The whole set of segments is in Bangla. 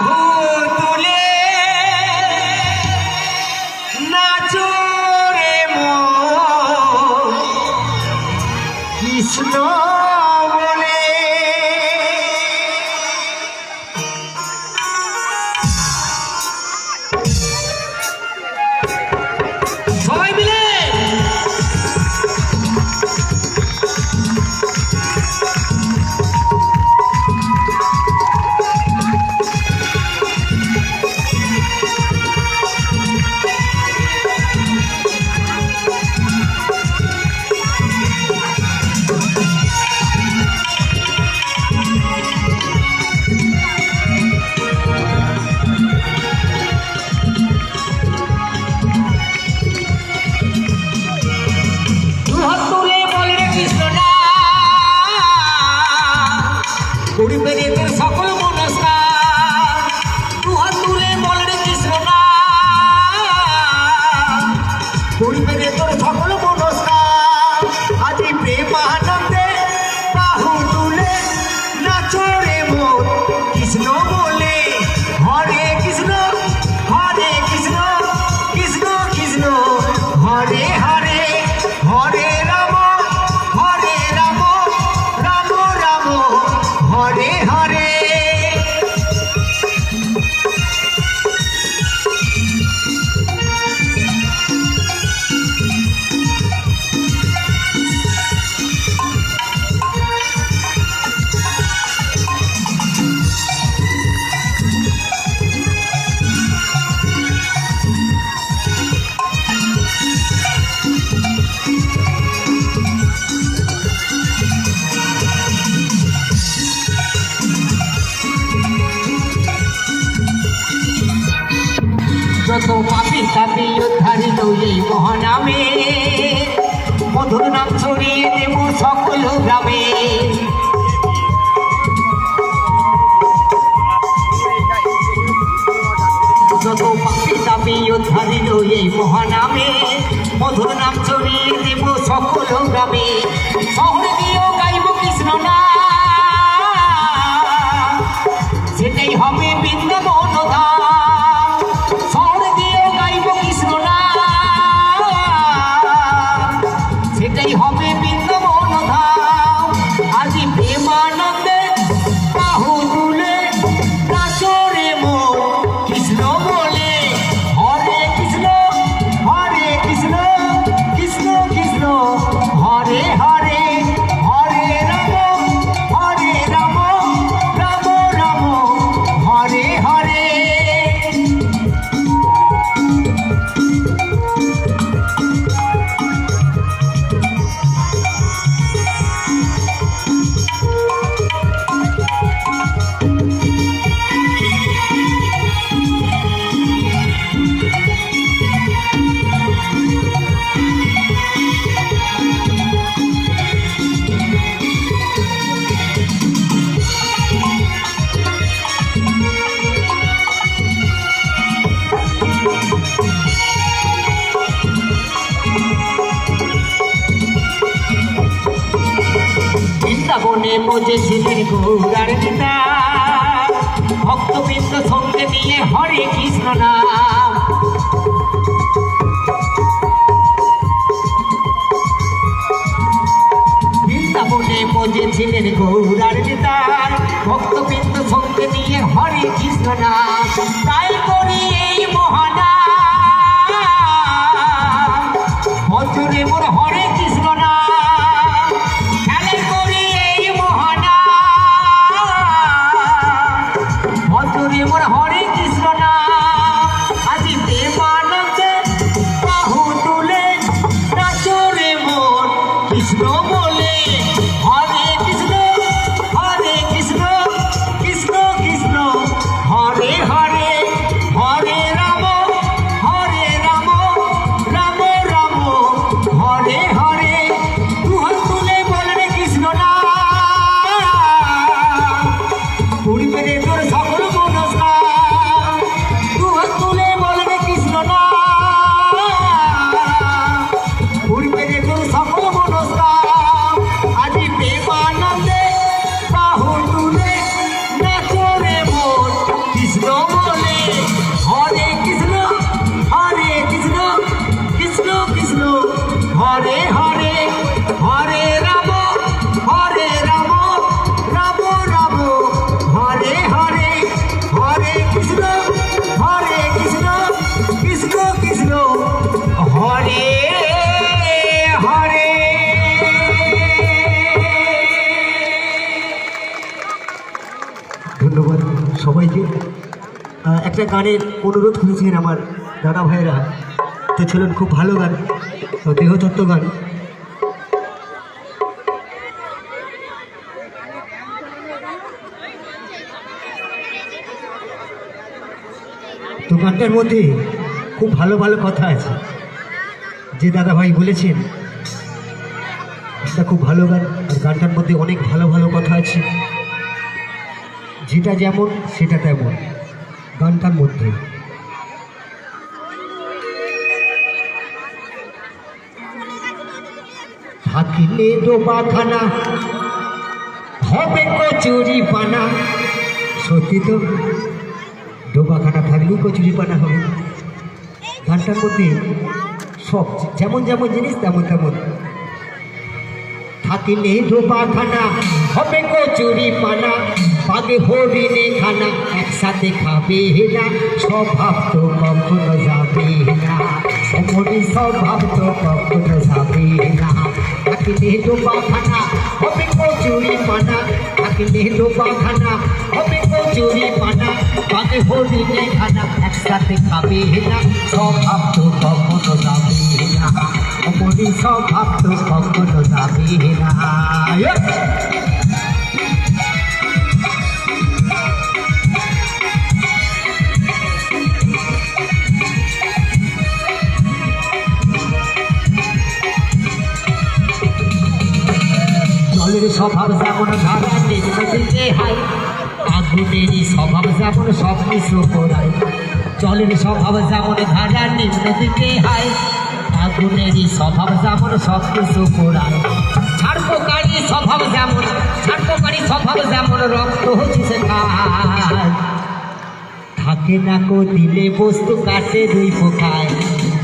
Oh! ¡Vamos, vamos! মহানামে শ্রাবণে মজে শিবের গৌরার পিতা ভক্তবৃন্দ সঙ্গে নিয়ে হরে কৃষ্ণ নাম। গৌরার পিতা ভক্তবৃন্দ সঙ্গে নিয়ে হরে কৃষ্ণ তাই করিয়ে একটা গানের অনুরোধ করেছিলেন আমার দাদা ভাইয়েরা। তো ছিলেন খুব ভালো গান দেহতত্ত্ব গান। তো গানটার মধ্যে খুব ভালো ভালো কথা আছে। যে দাদা ভাই বলেছেন খুব ভালো গান, আর গানটার মধ্যে অনেক ভালো ভালো কথা আছে। যেটা যেমন, সেটা তেমন। গানটার মধ্যে। থাকিলে দোবাখানা, হবে কচুরি পানা। সত্যি তো ডোবাখানা থাকলেই কচুরি পানা হবে। গানটার মধ্যে সব, যেমন যেমন জিনিস, তেমন তেমন। থাকিলে ডোবাখানা হবে কচুরি পানা পাবে হরিণে খানা। একসাথে খাবে না স্বভাব তো কখনো যাবে না অমনি স্বভাব তো কখনো যাবে না থাকিলে ডোবাখানা হবে কচুরি পানা থাকিলে ডোবাখানা হবে কচুরি পানা পাবে হরিণে খানা একসাথে খাবে না স্বভাব তো কখনো যাবে না অমনি স্বভাব তো কখনো যাবে না স্বভাব যেমন ধারা নদীতে হাই। আগুনেরই স্বভাব যেমন সব কিছু করায় জলের স্বভাব যেমন ধারা নদীতে হাই। আগুনেরই স্বভাব যেমন সব কিছু করায় ছাড়পোকারী স্বভাব যেমন, ছাড়পোকারী স্বভাব যেমন রক্ত হচ্ছে খায়। থাকে না কো দিলে বস্তু কাটে দুই পোকায়।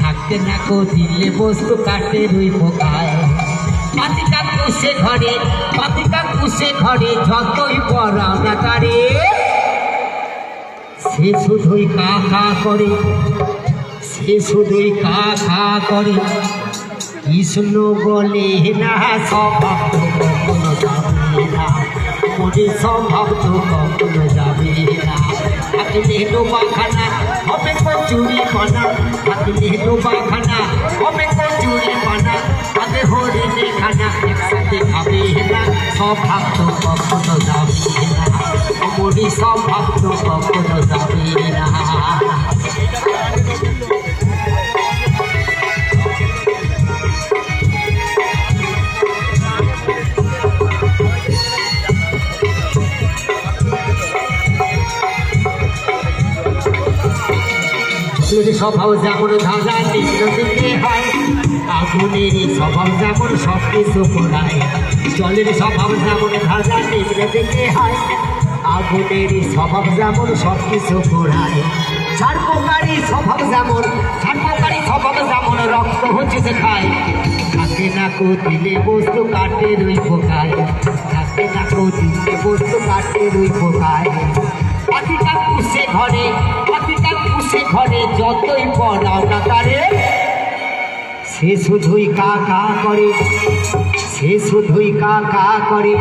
থাকে না কো দিলে বস্তু কাটে দুই পোকায়। পাতিকা কুসে ঘরে পাতিকা কুসে ঘরে যতই পড়াও না তারে, সে শুধুই কা কা করে, সে শুধুই কা কা করে। কৃষ্ণ বলে, না স্বভাব কখনো যাবে না। স্বভাব তো কখনো যাবে না। থাকলে হবে থাকলে হবে না স্বভাব তো কখনো যাবে না মনে স্বভাব তো কখনো যাবে না স্বভাব যেমন ধাঁধা নিতে হয়। আগুনের স্বভাব যেমন সব কিছু করায় জলের স্বভাব যেমন ধাঁধা নিতে হয়। আগুনের স্বভাব যেমন সব কিছু করায় ছাড়পোকারী স্বভাব যেমন ছাড়পোকারী স্বভাব যেমন রক্ত হচ্ছে খায় থাকে না কো বস্তু কাটে রুই পোকায় থাকে না কো বস্তু কাটে রুই পোকায় পাখিটা পুষে ঘরে পুষে ঘরে যতই পড়াও না তারে, সে শুধুই কা কা করে, সে শুধুই কা কা করে।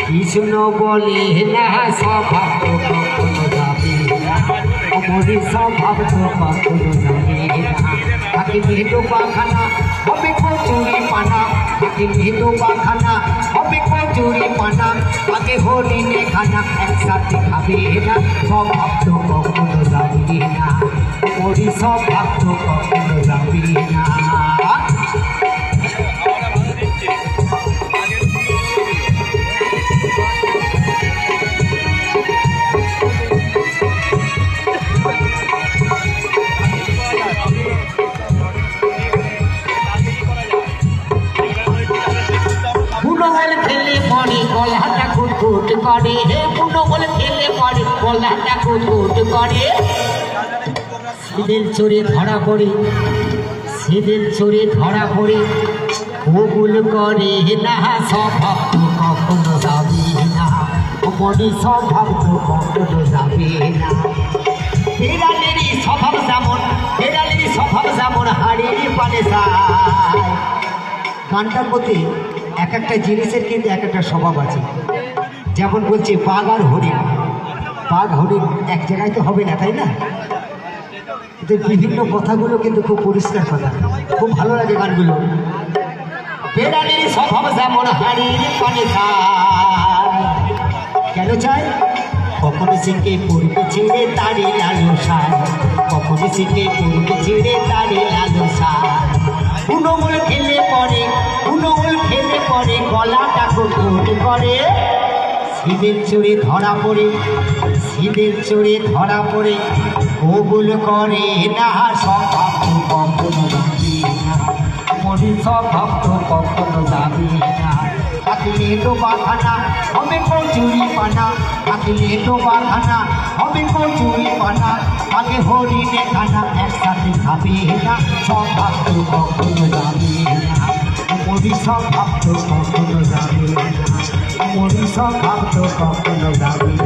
কৃষ্ণ বলে, না, স্বভাব তো কখনো যাবে হবে কচুরি হবে হরিণে খানা একসাথে খাবে না। কখনো যাবে না অমরি স্বভাব তো কখনো যাবে না করে। হে পুনবল খেলে পরে গলাটা কুটকুট করে। সিদের চোরে ধরা পড়ে সিদের চোরে ধরা পড়ে, কবুল করে না সব ভক্ত কখনো যাবে না মনে সব ভক্ত কখনো যাবে না। বিড়ালেরই স্বভাব যেমন, বিড়ালেরই স্বভাব যেমন হাড়ির পানে যায়। গানটার মধ্যে এক একটা জিনিসের কিন্তু এক একটা স্বভাব আছে। যেমন বলছে, বাঘ আর হরিণ। বাঘ হরিণ এক জায়গায় তো হবে না, তাই না? এতে বিভিন্ন কথাগুলো কিন্তু খুব পরিষ্কার কথা। খুব ভালো লাগে গানগুলো। কেন চাই কখনো সিংকে পড়বে ছেড়ে তারি লালো সার কখনো সিংকে পড়বে ছেড়ে তারি লালো সার উনমূল খেলে পরে, উনমূল খেলে পরে গলাটা কোট করে। সিদের চড়ে ধরা পড়ে সিদের চড়ে ধরা পড়ে। কবুল করে না সব ভক্ত কখনো যাবে না। মরি সব ভক্ত কখনো যাবে না। থাকলে তো বাখানা হবে কচুরি পানা। থাকলে তো বাখানা হবে কচুরি পানা। আগে হরিণে খানা একসাথে খাবে না সব ভক্ত কখনো যাবে না। মরি সব ভক্ত কখনো যাবে না। মরি সব ভক্ত কখনো যাবে